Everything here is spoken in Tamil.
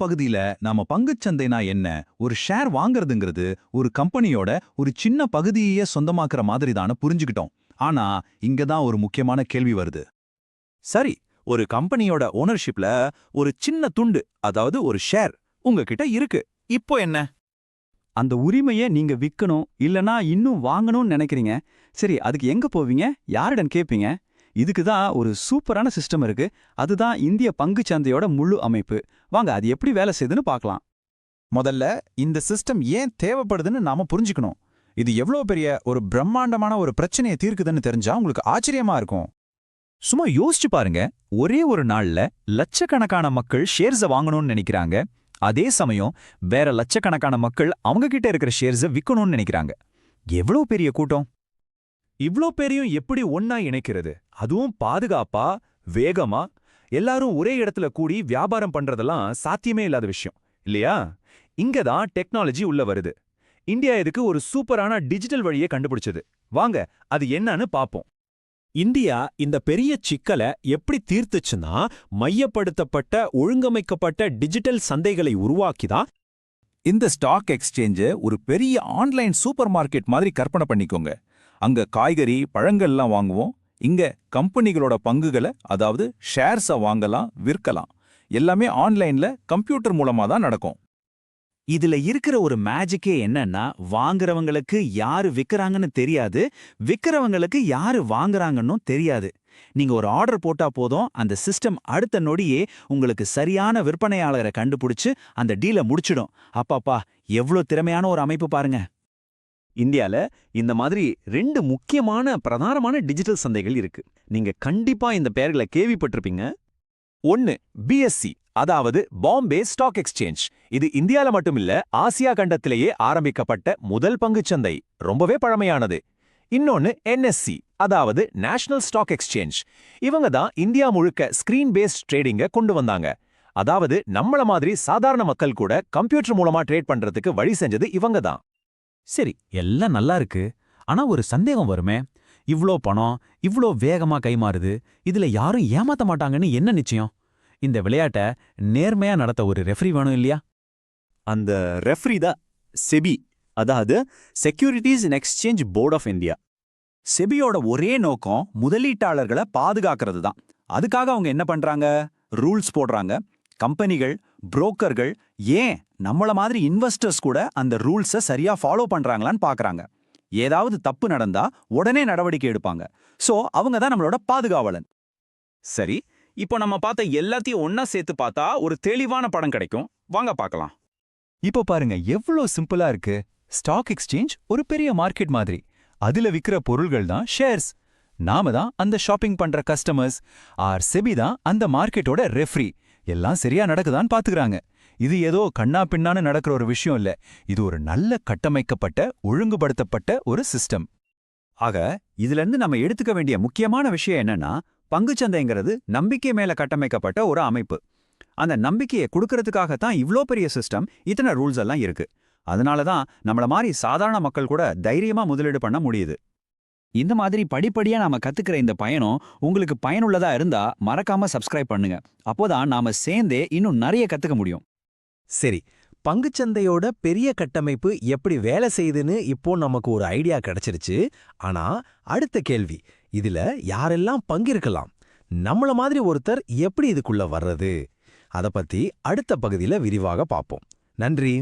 பகுதியில நாம பங்குச்சந்தைனா என்ன? ஒரு ஷேர் வாங்குறதுங்கிறது ஒரு கம்பெனியோட ஒரு சின்ன பகுதியே சொந்தமாக்குற மாதிரி தானே புரிஞ்சுக்கிட்டோம். ஆனா இங்க தான் ஒரு முக்கியமான கேள்வி வருது. சரி ஒரு கம்பெனியோட ஓனர்ஷிப்ல ஒரு சின்ன துண்டு அதாவது ஒரு ஷேர் உங்ககிட்ட இருக்கு. இப்போ என்ன? அந்த உரிமையை நீங்க விக்கணும் இல்லனா இன்னும் வாங்கணும்னு நினைக்கிறீங்க? சரி அதுக்கு எங்க போவீங்க? யாரிடம் கேட்பீங்க இதுக்கு தான் ஒரு சூப்பரான சிஸ்டம் இருக்கு. அதுதான் இந்திய பங்குச் சந்தையோட முழு அமைப்பு. வாங்க அது எப்படி வேலை செய்யுதுன்னு பார்க்கலாம். முதல்ல இந்த சிஸ்டம் ஏன் தேவைப்படுதுன்னு நாம புரிஞ்சுக்கணும். இது எவ்வளோ பெரிய ஒரு பிரம்மாண்டமான ஒரு பிரச்சனையை தீர்க்குதுன்னு தெரிஞ்சா உங்களுக்கு ஆச்சரியமா இருக்கும். சும்மா யோசிச்சு பாருங்க. ஒரே ஒரு நாள்ல லட்சக்கணக்கான மக்கள் ஷேர்ஸ வாங்கணும்னு நினைக்கிறாங்க. அதே சமயம் வேற லட்சக்கணக்கான மக்கள் அவங்க கிட்ட இருக்கிற ஷேர்ஸ விக்கணும்னு நினைக்கிறாங்க. எவ்வளோ பெரிய கூட்டம்? இவ்ளோ பேரையும் எப்படி ஒன்னா இணைக்கிறது? அதுவும் பாதுகாப்பா? வேகமா? எல்லாரும் ஒரே இடத்துல கூடி வியாபாரம் பண்றதெல்லாம் சாத்தியமே இல்லாத விஷயம் இல்லையா? இங்க தான் டெக்னாலஜி உள்ள வருது. இந்தியா இதுக்கு ஒரு சூப்பரான டிஜிட்டல் வழியை கண்டுபிடிச்சது. வாங்க அது என்னன்னு பாப்போம். இந்தியா இந்த பெரிய சிக்கலை எப்படி தீர்த்துச்சுன்னா மையப்படுத்தப்பட்ட ஒழுங்கமைக்கப்பட்ட டிஜிட்டல் சந்தைகளை உருவாக்கிதான் இந்த ஸ்டாக் எக்ஸ்சேஞ்ச ஒரு பெரிய ஆன்லைன் சூப்பர் மார்க்கெட் மாதிரி கற்பனை பண்ணிக்கோங்க. அங்க காய்கறி பழங்கள்லாம் வாங்குவோம். இங்க கம்பெனிகளோட பங்குகளை அதாவது ஷேர்ஸை வாங்கலாம் விற்கலாம். எல்லாமே ஆன்லைன்ல கம்ப்யூட்டர் மூலமா தான் நடக்கும். இதுல இருக்கிற ஒரு மேஜிக்கே என்னன்னா வாங்குறவங்களுக்கு யாரு விக்கறாங்கன்னு தெரியாது. விற்கிறவங்களுக்கு யாரு வாங்குறாங்கன்னும் தெரியாது. நீங்க ஒரு ஆர்டர் போட்டா போதும் அந்த சிஸ்டம் அடுத்த நொடியே உங்களுக்கு சரியான விற்பனையாளரை கண்டுபிடிச்சு அந்த டீலை முடிச்சிடும். அப்பாப்பா எவ்ளோ திறமையான ஒரு அமைப்பு பாருங்க. இந்தியால இந்த மாதிரி ரெண்டு முக்கியமான பிரதானமான டிஜிட்டல் சந்தைகள் இருக்கு. நீங்க கண்டிப்பா இந்த பெயர்களை கேள்விப்பட்டிருப்பீங்க. ஒன்னு பிஎஸ்சி அதாவது பாம்பே ஸ்டாக் எக்ஸ்சேஞ்ச் இது இந்தியால மட்டும் இல்ல ஆசியா கண்டத்திலேயே ஆரம்பிக்கப்பட்ட முதல் பங்குச் சந்தை. ரொம்பவே பழமையானது. இன்னொன்னு என்எஸ்சி அதாவது நேஷனல் ஸ்டாக் எக்ஸ்சேஞ்ச் இவங்க தான் இந்தியா முழுக்க ஸ்கிரீன் பேஸ்ட் ட்ரேடிங்க கொண்டு வந்தாங்க. அதாவது நம்மள மாதிரி சாதாரண மக்கள் கூட கம்ப்யூட்டர் மூலமா ட்ரேட் பண்றதுக்கு வழி செஞ்சது இவங்க தான். சரி எல்லாம் நல்லா இருக்கு. ஆனா ஒரு சந்தேகம் வருமே. இவ்ளோ பணம் இவ்ளோ வேகமா கைமாறுது இதுல யாரும் ஏமாத்த மாட்டாங்கன்னு என்ன நிச்சயம்? இந்த விளையாட்ட நேர்மையா நடத்த ஒரு ரெஃப்ரி வேணும் இல்லையா? அந்த ரெஃப்ரி தான் செபி. அதாவது securities and exchange board of India. செபியோட ஒரே நோக்கம் முதலீட்டாளர்களை பாதுகாக்கிறது தான். அதுக்காக அவங்க என்ன பண்றாங்க? ரூல்ஸ் போடுறாங்க. கம்பெனிகள் புரோக்கர்கள் ஏன் நம்மள மாதிரி இன்வெஸ்டர்ஸ் கூட அந்த ரூல்ஸை சரியா ஃபாலோ பண்றாங்களான்னு பாக்குறாங்க. ஏதாவது தப்பு நடந்தா உடனே நடவடிக்கை எடுப்பாங்க. சோ அவங்க தான் நம்மளோட பாதுகாவலன். சரி இப்போ நம்ம பார்த்த எல்லாத்தையும் ஒன்னா சேர்த்து பார்த்தா ஒரு தெளிவான படம் கிடைக்கும். வாங்க பார்க்கலாம். இப்போ பாருங்க எவ்வளோ சிம்பிளா இருக்கு. ஸ்டாக் எக்ஸ்சேஞ்ச் ஒரு பெரிய மார்க்கெட் மாதிரி. அதுல விற்கிற பொருள்கள் தான் ஷேர்ஸ் நாம தான் அந்த ஷாப்பிங் பண்ற கஸ்டமர்ஸ் ஆர் செபி தான் அந்த மார்க்கெட்டோட ரெஃப்ரி எல்லாம் சரியா நடக்குதான்னு பாத்துக்கறாங்க. இது ஏதோ கண்ணா பின்னான்னு நடக்கிற ஒரு விஷயம் இல்ல. இது ஒரு நல்ல கட்டமைக்கப்பட்ட ஒழுங்குபடுத்தப்பட்ட ஒரு சிஸ்டம் ஆக இதுல இருந்து நம்ம எடுத்துக்க வேண்டிய முக்கியமான விஷயம் என்னன்னா பங்குச்சந்தைங்கிறது நம்பிக்கை மேல கட்டமைக்கப்பட்ட ஒரு அமைப்பு. அந்த நம்பிக்கையை கொடுக்கறதுக்காகத்தான் இவ்ளோ பெரிய சிஸ்டம் இத்தனை ரூல்ஸ் எல்லாம் இருக்கு. அதனால தான் நம்மள மாதிரி சாதாரண மக்கள் கூட தைரியமா முதலீடு பண்ண முடியுது. இந்த மாதிரி படிப்படியா நாம கத்துக்கிற இந்த பயணம் உங்களுக்கு பயனுள்ளதா இருந்தா மறக்காம சப்ஸ்கிரைப் பண்ணுங்க. அப்போதான் நாம சேர்ந்தே இன்னும் நிறைய கத்துக்க முடியும். சரி பங்குச்சந்தையோட பெரிய கட்டமைப்பு எப்படி வேலை செய்யுதுன்னு இப்போ நமக்கு ஒரு ஐடியா கிடைச்சிருச்சு. ஆனா அடுத்த கேள்வி இதுல யாரெல்லாம் பங்கிருக்கலாம்? நம்மள மாதிரி ஒருத்தர் எப்படி இதுக்குள்ள வர்றது? அத பத்தி அடுத்த பகுதியில விரிவாக பார்ப்போம். நன்றி.